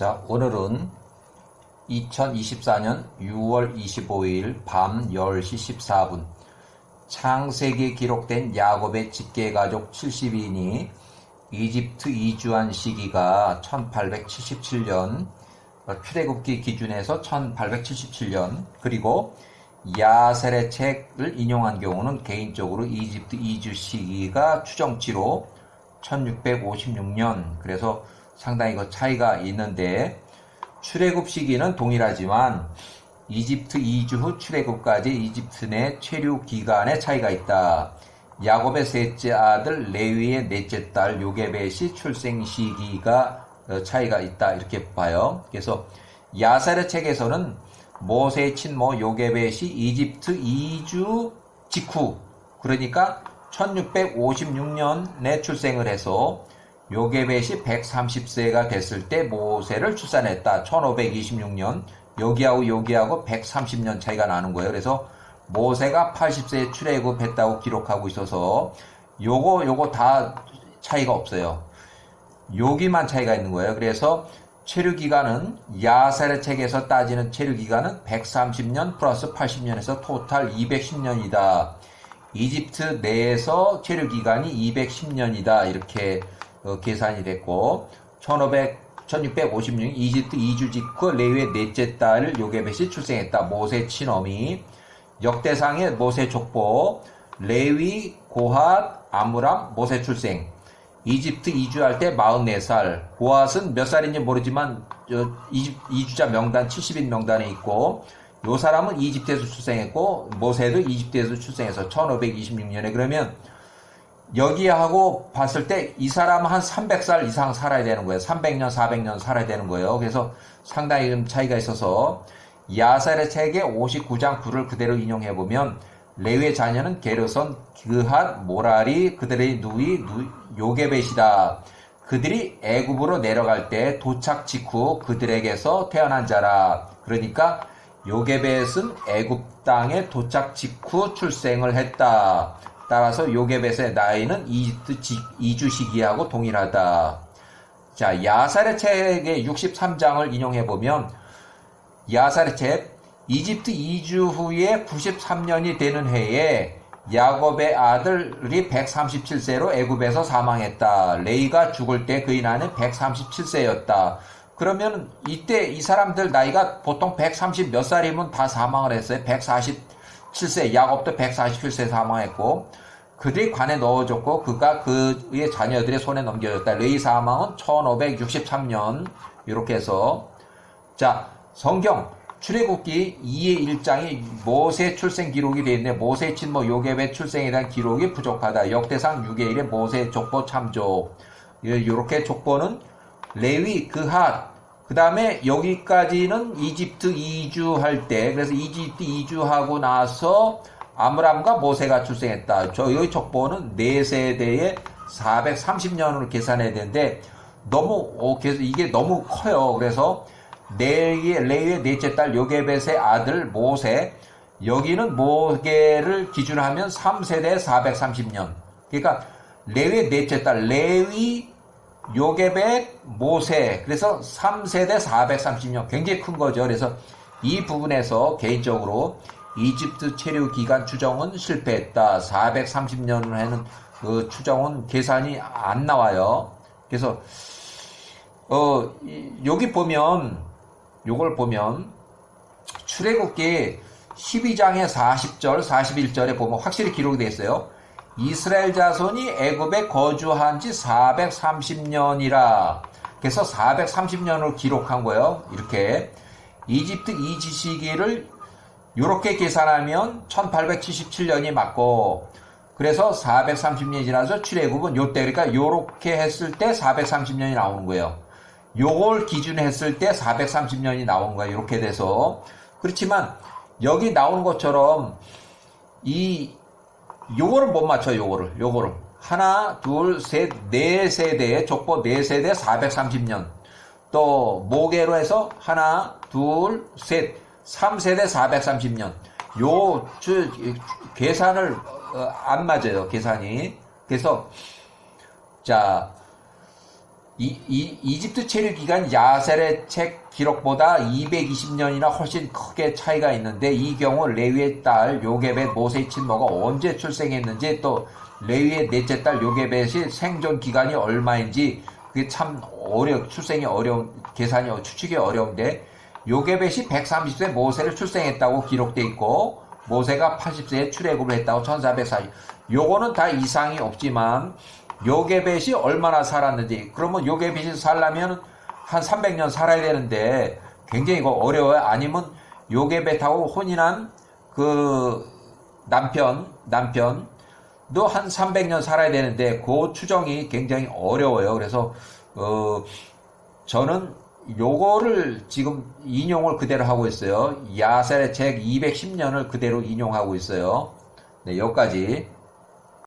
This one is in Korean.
자, 오늘은 2024년 6월 25일 밤 10시 14분. 창세기에 기록된 야곱의 직계가족 70인이 이집트 이주한 시기가 1877년 출애굽기 기준에서 1877년 그리고 야셀의 책을 인용한 경우는 개인적으로 이집트 이주 시기가 추정치로 1656년. 그래서 상당히 그 차이가 있는데 출애굽 시기는 동일하지만 이집트 이주 후 출애굽까지 이집트 내 체류 기간의 차이가 있다. 야곱의 셋째 아들 레위의 넷째 딸 요게벳이 출생 시기가 어, 차이가 있다 이렇게 봐요. 그래서 야살의 책에서는 모세의 친모 요게벳이 이집트 이주 직후 그러니까 1656년에 출생을 해서 요게벳이 130세가 됐을 때 모세를 출산했다. 1526년 여기하고 여기하고 130년 차이가 나는 거예요. 그래서 모세가 80세에 출애굽했다고 기록하고 있어서 요거 요거 다 차이가 없어요. 여기만 차이가 있는 거예요. 그래서 체류 기간은 야살의 책에서 따지는 체류 기간은 130년 플러스 80년에서 토탈 210년이다. 이집트 내에서 체류 기간이 210년이다. 이렇게 어, 계산이 됐고 1500 1656년 이집트 이주 직후 레위의 넷째 딸 요게벳이 출생했다. 모세 친어미 역대상의 모세 족보 레위 고핫 아므람 모세 출생. 이집트 이주할 때 44살. 고핫은 몇 살인지 모르지만 이주자 명단 70인 명단에 있고 요 사람은 이집트에서 출생했고 모세도 이집트에서 출생해서 1526년에 그러면 여기하고 봤을 때 이 사람은 한 300살 이상 살아야 되는 거예요. 300년, 400년 살아야 되는 거예요. 그래서 상당히 좀 차이가 있어서 야살의 책의 59장 9를 그대로 인용해 보면 레위의 자녀는 게르선, 그핫, 모라리, 그들의 누이, 누, 요게벳이다. 그들이 애굽으로 내려갈 때 도착 직후 그들에게서 태어난 자라. 그러니까 요게벳은 애굽 땅에 도착 직후 출생을 했다. 따라서 요게벳의 나이는 이집트 이주 시기하고 동일하다. 자, 야살의 책의 63장을 인용해 보면 야살의 책 이집트 이주 후에 93년이 되는 해에 야곱의 아들이 137세로 애굽에서 사망했다. 레이가 죽을 때 그의 나이는 137세였다. 그러면 이때 이 사람들 나이가 보통 130 몇 살이면 다 사망을 했어요. 147세, 야곱도 147세 사망했고, 그들이 관에 넣어줬고, 그가 그의 자녀들의 손에 넘겨졌다. 레이 사망은 1563년, 이렇게 해서. 자, 성경, 출애굽기 2의 1장이 모세 출생 기록이 되어 있는데, 모세 친모 요셉의 출생에 대한 기록이 부족하다. 역대상 6의 1에 모세 족보 참조. 이렇게 족보는 레위, 그핫, 그 다음에 여기까지는 이집트 이주할 때, 그래서 이집트 이주하고 나서 아므람과 모세가 출생했다. 저 여기 족보는 네 세대에 430년으로 계산해야 되는데 너무 어, 이게 너무 커요. 그래서 레이의 레이의 넷째 딸 요게벳의 아들 모세 여기는 모계를 기준하면 3세대 430년. 그러니까 레위의 넷째 딸 레위 요게벳 모세 그래서 3세대 430년 굉장히 큰 거죠. 그래서 이 부분에서 개인적으로 이집트 체류 기간 추정은 실패했다. 430년을 하는 그 추정은 계산이 안 나와요. 그래서 어 여기 보면 요걸 보면 출애굽기 12장의 40절, 41절에 보면 확실히 기록이 되어 있어요. 이스라엘 자손이 애굽에 거주한 지 430년이라 그래서 430년을 기록한 거예요. 이렇게 이집트 이지 시기를 이렇게 계산하면 1877년이 맞고 그래서 430년이 지나서 출애굽은 요때 그러니까 요렇게 했을 때 430년이 나오는 거예요. 요걸 기준했을 때 430년이 나온 거예요. 이렇게 돼서 그렇지만 여기 나오는 것처럼 이 요거를 못 맞춰 요거를. 요거를. 하나 둘셋네 세대의 족보 네 세대 430년. 또 모계로 해서 하나 둘셋 3세대 430년. 요 주, 계산을 어, 안 맞아요 계산이. 그래서 자 이, 이, 이집트 체류 기간 야셀의 책 기록보다 220년이나 훨씬 크게 차이가 있는데 이 경우 레위의 딸 요게벳 모세의 친모가 언제 출생했는지 또 레위의 넷째 딸 요게벳이 생존 기간이 얼마인지 그게 참 어려 출생이 어려운 계산이 추측이 어려운데 요게벳이 130세 모세를 출생했다고 기록돼 있고 모세가 80세에 출애굽을 했다고 1440 요거는 다 이상이 없지만 요게벳이 얼마나 살았는지. 그러면 요게벳이 살려면 한 300년 살아야 되는데 굉장히 이거 어려워요. 아니면 요게벳하고 혼인한 그 남편 남편도 한 300년 살아야 되는데 그 추정이 굉장히 어려워요. 그래서 어 저는 요거를 지금 인용을 그대로 하고 있어요. 야셀의 책 210년을 그대로 인용하고 있어요. 네 여기까지